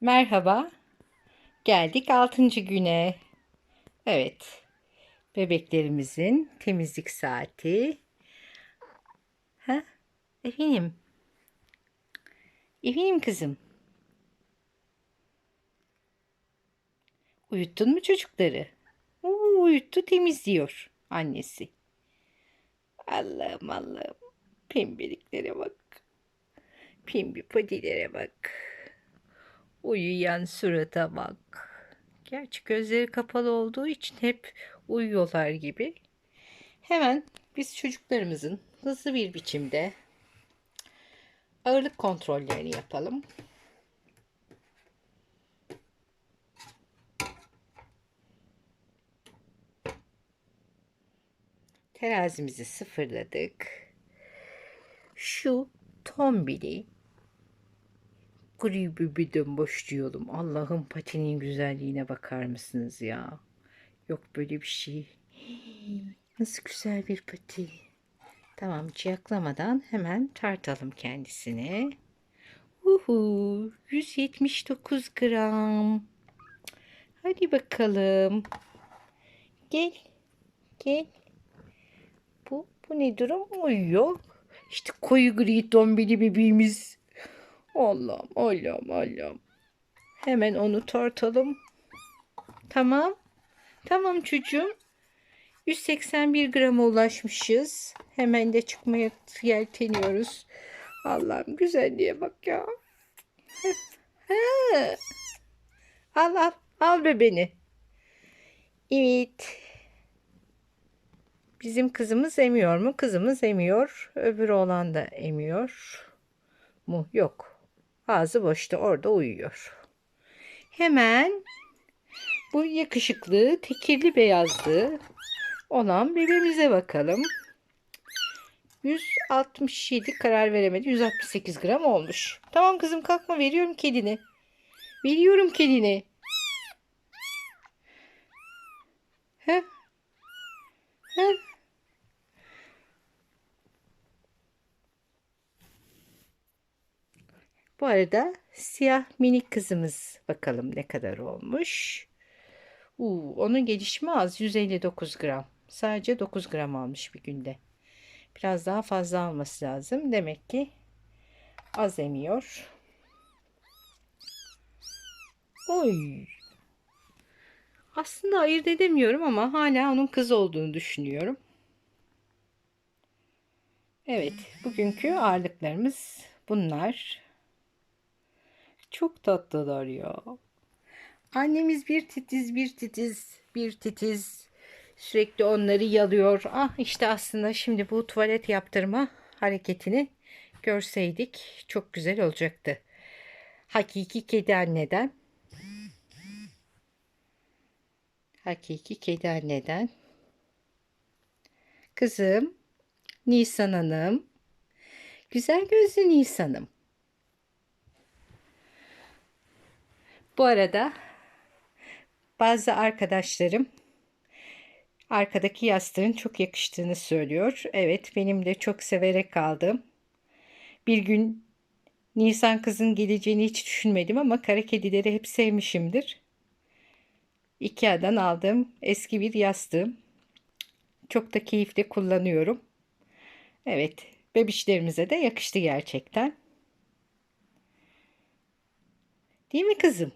Merhaba. Geldik 6. güne. Evet. Bebeklerimizin temizlik saati. Ha? Efendim. Efendim kızım. Uyuttun mu çocukları? Oo, uyuttu temizliyor annesi. Allah'ım Allah'ım. Pembeliklere bak. Pembe patilere bak. Uyuyan surata bak. Gerçi gözleri kapalı olduğu için hep uyuyorlar gibi. Hemen biz çocuklarımızın hızlı bir biçimde ağırlık kontrollerini yapalım. Terazimizi sıfırladık. Şu tombili gri bibiden başlayalım. Allah'ın patinin güzelliğine bakar mısınız ya? Yok böyle bir şey. Nasıl güzel bir pati. Tamam ciyaklamadan hemen tartalım kendisini. Uhu 179 gram. Hadi bakalım. Gel. Gel. Bu, bu ne durum? Uyuyor. İşte koyu gri tombili bebeğimiz. Allah'ım Allah'ım Allah'ım. Hemen onu tartalım. Tamam. Tamam çocuğum. 181 grama ulaşmışız. Hemen de çıkmaya yelteniyoruz. Allah'ım güzelliğe bak ya. al al. Al bebeğini. Evet. Bizim kızımız emiyor mu? Kızımız emiyor. Öbür oğlan da emiyor mu? Yok. Ağzı boşta orada uyuyor. Hemen bu yakışıklı, tekirli beyazlı olan bebeğimize bakalım. 167 karar veremedi. 168 gram olmuş. Tamam kızım kalkma veriyorum kedini. Veriyorum kedini. Heh. Heh. Bu arada siyah minik kızımız bakalım ne kadar olmuş. Uu, onun gelişimi az 159 gram. Sadece 9 gram almış bir günde. Biraz daha fazla alması lazım. Demek ki az emiyor. Oy. Aslında ayırt edemiyorum ama hala onun kız olduğunu düşünüyorum. Evet, bugünkü ağırlıklarımız bunlar. Çok tatlılar ya. Annemiz bir titiz, bir titiz, bir titiz. Sürekli onları yalıyor. Ah işte aslında şimdi bu tuvalet yaptırma hareketini görseydik çok güzel olacaktı. Hakiki kedi anneden. Hakiki kedi anneden. Kızım Nisan Hanım. Güzel gözlü Nisan'ım. Bu arada bazı arkadaşlarım arkadaki yastığın çok yakıştığını söylüyor. Evet benim de çok severek aldım. Bir gün Nisan kızın geleceğini hiç düşünmedim ama kara kedileri hep sevmişimdir. Ikea'dan aldığım eski bir yastığım. Çok da keyifli kullanıyorum. Evet bebişlerimize de yakıştı gerçekten. Değil mi kızım?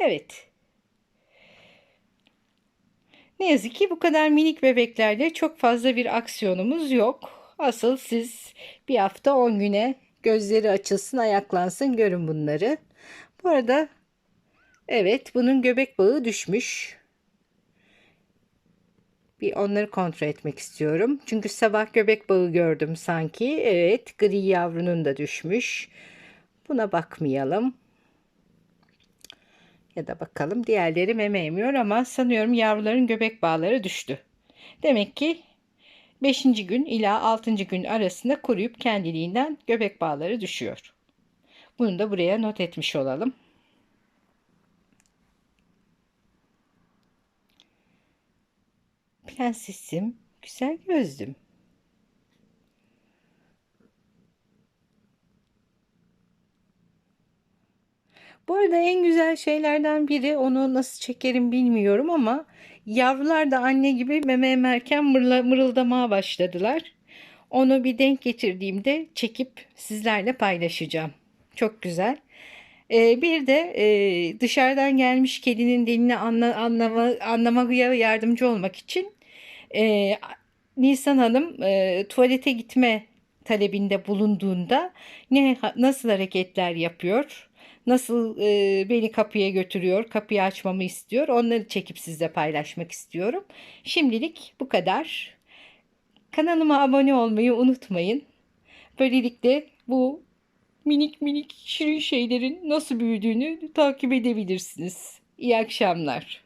Evet. Ne yazık ki bu kadar minik bebeklerle çok fazla bir aksiyonumuz yok. Asıl siz bir hafta 10 güne gözleri açılsın, ayaklansın görün bunları. Bu arada evet bunun göbek bağı düşmüş. Bir onları kontrol etmek istiyorum. Çünkü sabah göbek bağı gördüm sanki. Evet gri yavrunun da düşmüş. Buna bakmayalım. Ya da bakalım diğerleri meme emiyor ama sanıyorum yavruların göbek bağları düştü. Demek ki 5. gün ila 6. gün arasında kuruyup kendiliğinden göbek bağları düşüyor. Bunu da buraya not etmiş olalım. Prensesim, güzel gözlüm. Bu arada en güzel şeylerden biri onu nasıl çekerim bilmiyorum ama yavrular da anne gibi meme emerken mırla, mırıldamaya başladılar. Onu bir denk getirdiğimde çekip sizlerle paylaşacağım. Çok güzel. Ee, bir de e, dışarıdan gelmiş kedinin dilini anla, anlama, anlamaya yardımcı olmak için e, Nisan Hanım e, tuvalete gitme talebinde bulunduğunda ne nasıl hareketler yapıyor, nasıl e, beni kapıya götürüyor, kapıyı açmamı istiyor, onları çekip sizle paylaşmak istiyorum. Şimdilik bu kadar. Kanalıma abone olmayı unutmayın. Böylelikle bu minik minik şirin şeylerin nasıl büyüdüğünü takip edebilirsiniz. İyi akşamlar.